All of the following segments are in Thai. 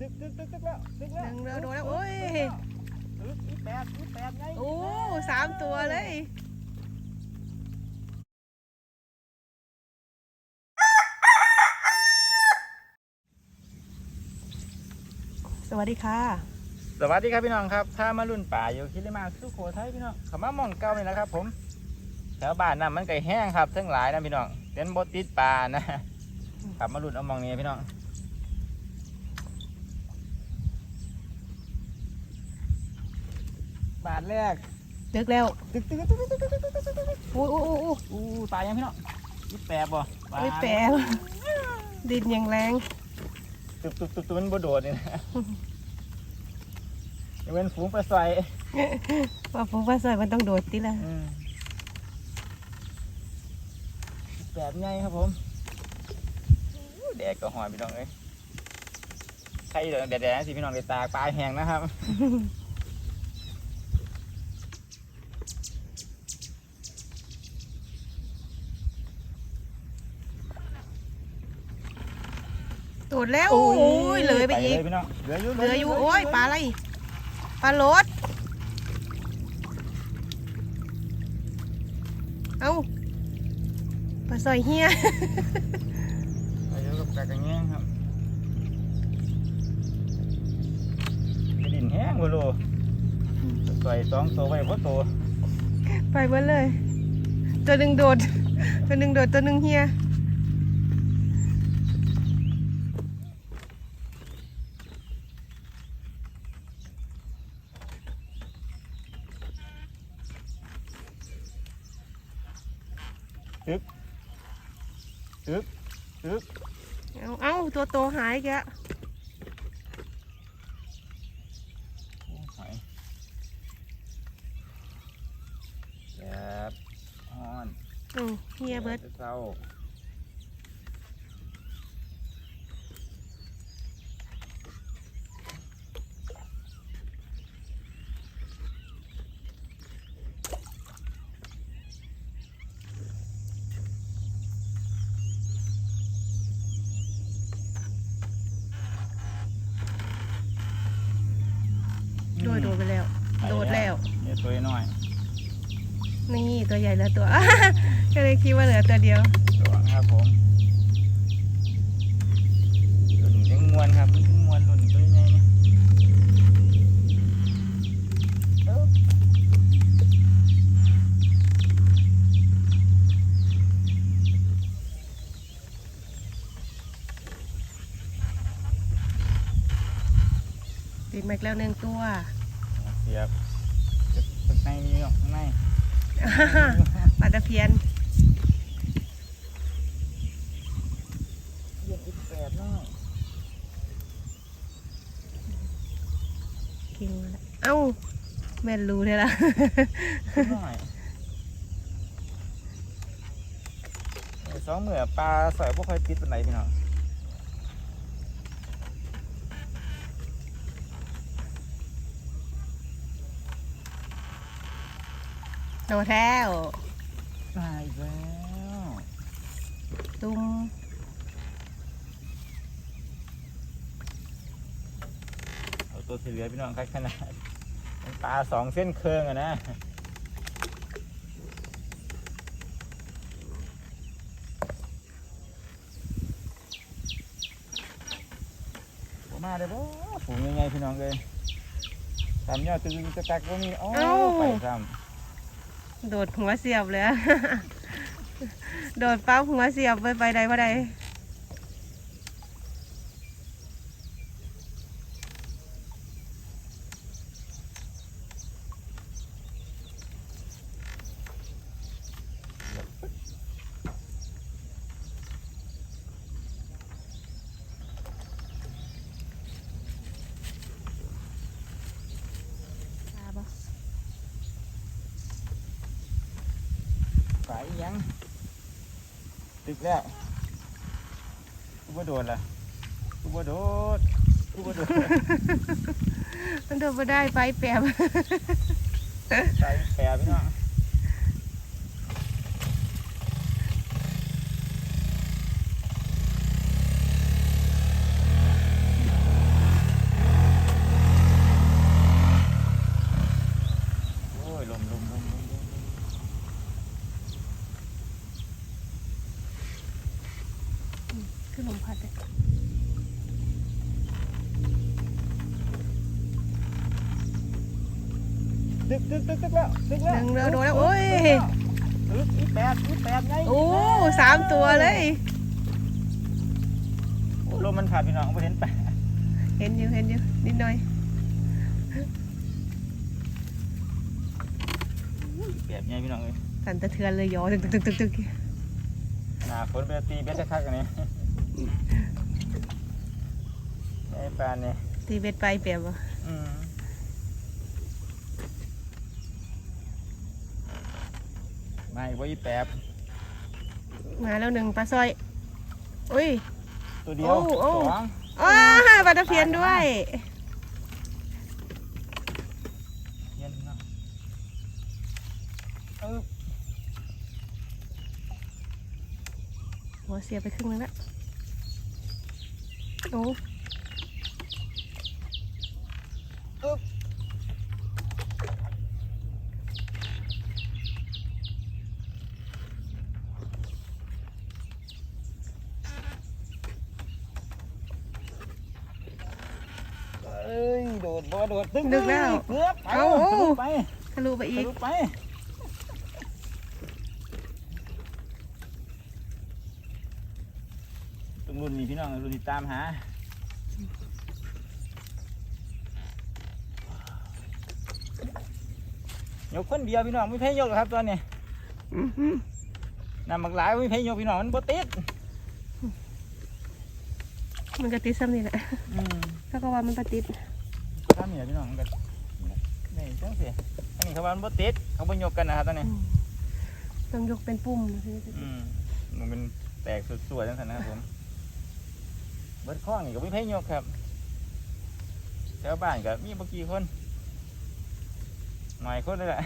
ตึกตึกตึกตึกแล้วตึกหแล้วนึ่งเร็วโดนแล้วโอ้ยตึกอีแปดอีแปดไงโอ้สามตัวเลยสวัสดีค่ะสวัสดีครับพี่น้องครับถ้ามารุ่นป่าอยู่คิริมาสุโขทัยพี่น้องเขามามองเก่านี่แหละครับผมแถวบ้านน้ำมันไก่แห้งครับทั้งหลายนะพี่น้องเป็นบดติดป่านะขับมารุ่นเอามองนี้พี่น้อง บาทแรกดึกแล้วตึกตึกตึกตึกตึกตึกตึกตึกตึกอู้อู้อู้อู้อู้ตายยังพี่น้องยี่แปดบ่ไม่แปลวดินยังแรงตุบตุบตุบตุบมันบ่โดดนี่นะยังเป็นฝูงปลาใสว่าผมว่าซอยมันต้องโดดติละอืมแปดไงครับผมอู้แดดก็หอยพี่น้องเอ้ยใครเดินแดดๆสิพี่น้องได้ตากปลาแห้งนะครับ ดดแล้วโอ้ยเลยไปอีกเลยพี่น้องเหลืออยู่เหลืออยู่โอ้ยปลาอะไรปลาโลดเอ้าปลาซอยเฮียเหลืออยู่กับกากระแงงครับกระดินแห้งบ่โลใส่สองตัวไว้เพราะตัวไปเบิดเลย ตัวหนึ่งโดด ตัวหนึ่งโดดตัวหนึ่งเฮีย ตึกเอาเอ้าตัวโตหายแกะโอ้หอยแอบอ่อนอืมเฮียเบิดเศร้าอืม โดดโดดไปแล้ว โดดแล้ว นี่ตัวน้อย นี่ ตัวใหญ่แล้วตัว ก็เลยคิดว่าเหลือตัวเดียวตัวครับผมตัวนี้ยังมวนครับมันยังมวนตัวนี้ตัวใหญ่เนี่ยเอ้าติดมาอีกแล้วหนึ่งตัวเสียบข้างในนี่เนาะข้างใน ปลาตะเพียนเยี่ยมอีกแปดเนาะกินแล้วเอ้า แม่นรู้ได้ละตัวน้อยสองเหมือปลาสอยพวกคอยติดเป็นไหนพี่น้อง โดดแล้วตายแล้วตุ้มเอาตัวที่เหลือพี่น้องคัดขนาดมันปลาสองเส้นเคืองอะนะผมมาเลยบ่ฝูงยังไงพี่น้องเลยทำยอดตึงจะตักก็มีโอ้ไปซ้ำ โดดหัวเสียบเลย โดดปั๊บหัวเสียบไปไปใดว่าใด ยังตึกแล้วกูบ่โดนละกูบ่โดดกูบ่โดดมันโดดมาได้ไปแปบ ใจแปรพี่น้อง ขึ้นลมพัดเลยดึกดึกดึกดึกแล้วดึกหแล้วนึ่งเรือโดนแล้วโอ้ยดึกอีแปดอีแปดไงโอ้สามตัวเลยโอ้ลมมันผ่านพี่น้องไม่เห็นแปดเห็นอยู่เห็นอยู่นิดหน่อยแปดไงพี่น้องเลยสั่นสะเทือนเลยยอตึกตึกตึกตึกตึกหนาฝนไปตีเบ็ดจะคักกันนี่ ไอ้ปลาเนี่ยตีเบ็ดไปเปรียบวะอืมไม่ว่าอีแปบมาแล้วหนึ่งปลาสร้อย อุ้ย ตัวเดียวโอ้โอ้ สองอ้าปลาตะเพียนด้วย เย็นเนาะเออหัวเสียไปครึ่งนึงแล้ว โอ้เอ้ยโดดบ่โดดตึ้งดึกแล้วเกือบไปเอ้าทะลุไปทะลุไปอีทะกลุไป ตรงรุ่นนี้พี่น้องรุ่นนี้ตามหายกคนเดียวพี่น้องไม่แพ้ยกหรอกครับตอนนี้อื้อหือนำบักหลายไม่แพ้ยกพี่น้องมันบ่ติดมันก็ติดซ้ำนี่แหละอืมถ้าก็ว่ามันปติดตามนี่แหละพี่น้องมันก็นี่จังสิอันนี้เขาว่ามันบ่ติดเขาบ่ยกกันนะครับตอนนี้อืมต้องยกเป็นปุ่มอืมมันเป็นแตกสวยๆจังสันนะครับผมเบิดข้องนี่ก็ไม่แพ้ยกครับแถวบ้านก็มีบกี่คนหน่อยคนเลยแหละ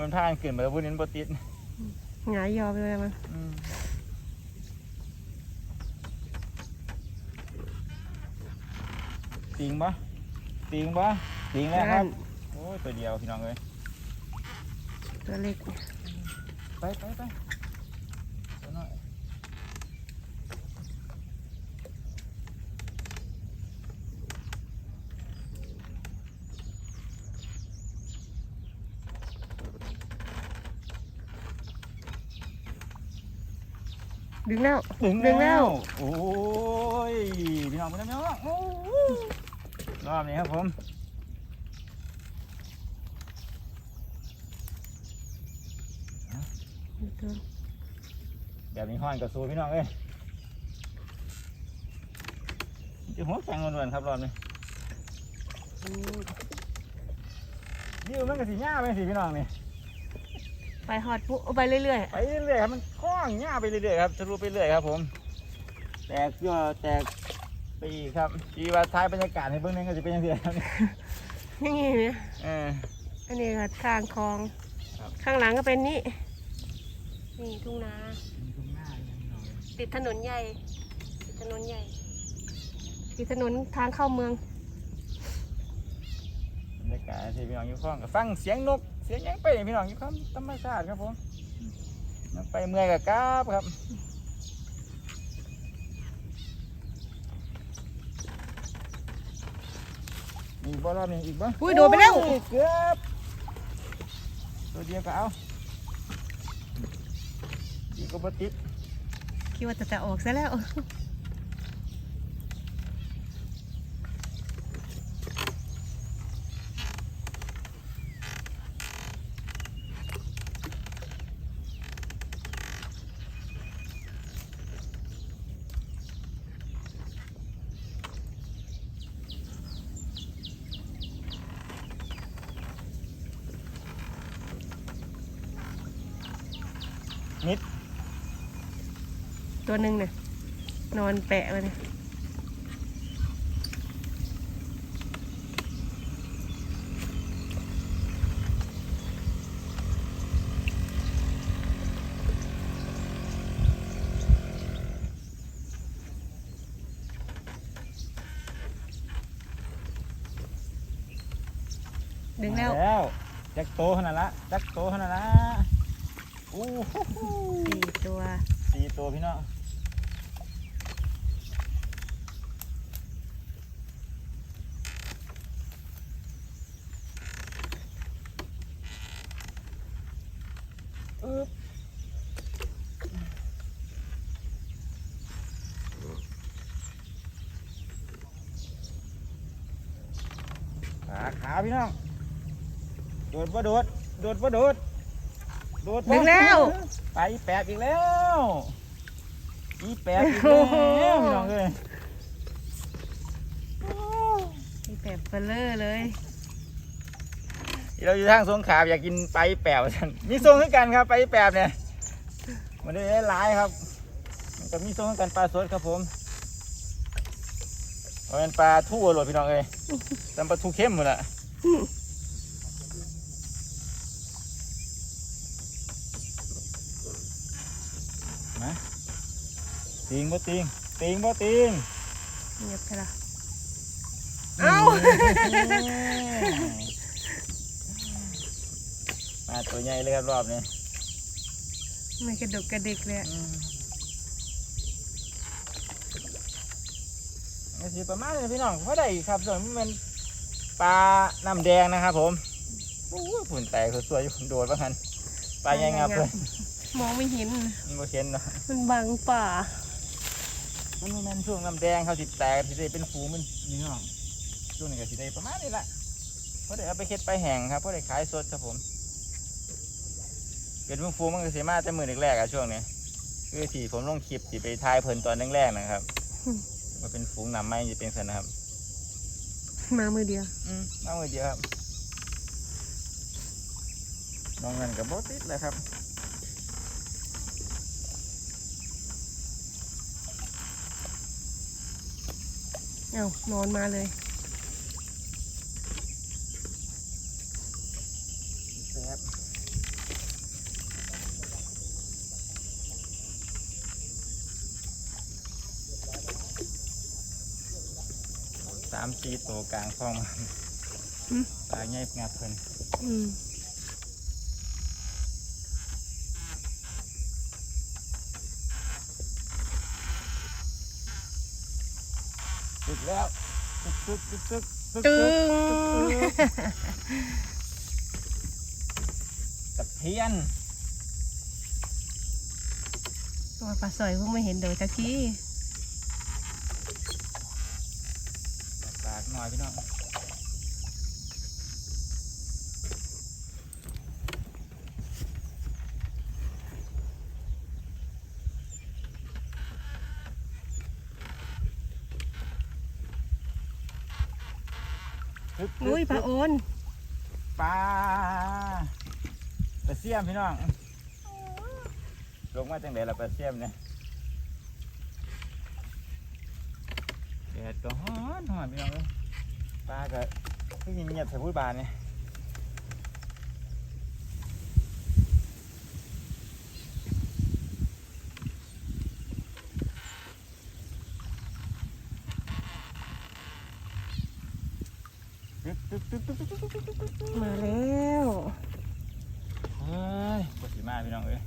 มันพากันขึ้นมาบุญนี้บ่ติดหงายยอไปเลยมันอืมติงบ่ติงบ่ติงแล้วครับ โอ้ยตัวเดียวพี่น้องเลยตัวเล็ก ไปไปไป ดึงแล้วถึงดึงแล้วโอ้ยพี่น้องพี่น้องโอ้ยรอบนี้ครับผมตัวแบบนี้ห้อนกับซูพี่น้องเอ้ยจะหัวแข็งนวลๆครับรอบนี้ยิ้วมันก็สีหญ้าไปสิพี่น้องนี่ ไปหอดปุ๊ไปเรื่อยไปเรื่อยๆครับมันคล้องหญ้าไปเรื่อยๆครับจะรู้ไปเรื่อยครับ ผม แตกย่อแตกไปอีกครับชีว่าท้ายบรรยากาศในเบื้องหนึงก็จะเป็นยังไงครับๆอย่างงี้เนี่ยเอออันนี้ก็ข้างคลองครับข้างหลังก็เป็นนี่นี่ทุ่งนาตรงหน้าเลยพี่น้องติดถนนใหญ่ติดถนนใหญ่ติดถนนทางเข้าเมืองบรรยากาศที่พี่น้องอยู่ข้องก็ฟังเสียงนก เสียงหยังไปนี่พี่น้องอยู่ข้างธรรมชาติครับผมนกไปเมื่อยกับกราบครับมีบ่รอบนี้อีกบ่อุ้ยโดดไปแล้วโอ้ยเกือบตัวเดียวก็เอาอีกก็บ่ติดคิดว่าจะจะออกซะแล้ว ตัวหนึ่งเนี่ยนอนแปะเลยเนี่ยดึงแล้วมาแล้วจักโตขนาดละจักโตขนาดละโอ้โหสี่ตัวสี่ตัวพี่น้อง ขาพี่น้อง โดดบ่โดด โดดบ่โดด โดดบ่ดึงแล้ว ไปอีแปบอีกแล้ว อีแปบอีกแล้วพี่น้องเอ้ยมีแบบเบลเลอร์เลย เราอยู่ทางสงขลาอยากกินไปลาอีแปบท่านมีทรงให้กันครับไปลาอีแปบเนี่ย มันได้หลายครับมันก็มีทรงให้กันปลาสดครับผมเอาเป็นปลาทู่อร่อยพี่น้องเอ้ยจำปลาทูเข้มหมดละ มาติงบ่ติงติงบ่ติงเงียบใช่ละเอ้ามาตัวใหญ่เลยครับรอบนี้ไม่กระดุกกระดิกเลยอะนี่สิประมาณนี้พี่น้องเพราะได้ครับส่วนมันเป็นปลาน้ำแดงนะครับผมโอ้ยผุ่นแตกสวยๆอยู่ผมโดดว่างันปลาใหญ่งับเลยมองไม่เห็นมันโมเห็นเนาะมันบังป่ามันบ่แม่นช่วงน้ำแดงเขาสิแตกสิได้เป็นฟูมันนี่น้องช่วงนี้ก็สิได้ประมาณนี้แหละเพราะได้เอาไปเค็ดไปแห้งครับเพราะได้ขายสดครับผมเป็นฟูมันก็เสียมาแต่มือแรกๆอะช่วงนี้คือที่ผมลงคลิปที่ไปทายเพลินตอนแรกๆนะครับมันเป็นฟูงน้ำไม้จะเป็นสันนะครับ มามือเดียวอืมเอาไว้เดียวครับน้องเงินกับบอติดเลยครับเอ้านอนมาเลยามสี่ตัวกลางฟองมาอืม ปลาใหญ่งับเพิ่นอืมตึกแล้วตึกตึกตึกตึกตึกตึงตะเพียนตัวปลาสอยเพิ่งไม่เห็นเดี๋ยวตะกี้ปากหน่อยพี่น้องตึกตึก อุ้ยปลาตึกโอนปลาปลาเสียมพี่น้องลงมาจังไดล่ะปลาเสียมเนี่ยแดดก็ฮ้อนฮ้อนพี่น้องเอ้ย ปลาก็ที่เงียบใส่พูดบานเนี่ยมาแล้วเฮ้ยปวดสีมากพี่น้องเอ้ย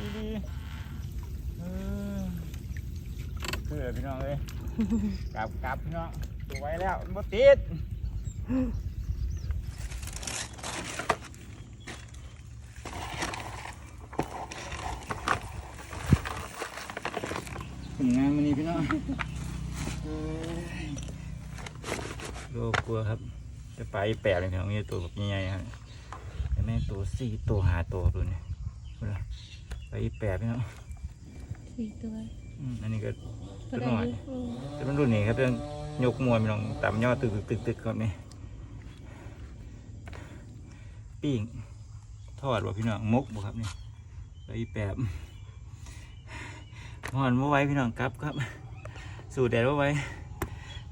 ดีดีเออคือพี่น้องเอ้ยกลับกลับพี่น้องตัวไว้แล้วมันบ่ติดผลงานมันนี้พี่น้องโลกลัวครับ จะไปแปดเลยพี่น้องนี่ตัวแบบใหญ่ๆครับไอ้แม่ตัวสี่ตัวหาตัวตัวนี้ดูนะ ไปแปดพี่น้องสี่ตัวอืมอันนี้ก็ตัวตัวหน่อยอืมจะเป็นรุ่นนี้ครับเรื่องยกมวยมันลองต่ำยอดตึกตึกตึกครับนี่ปิ้งทอดบ่พี่น้องมกบ่ครับนี่ไปอีแปบหอนเมื่อไว้พี่น้องครับครับ สูตรแดดเมื่อไว้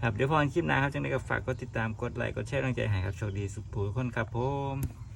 ครับเดี๋ยวพอคลิปหน้าครับจังได้ก็ฝากกดติดตามกดไลค์กดแชร์กำลังใจให้ครับโชคดีสุขผูทุกคนครับผม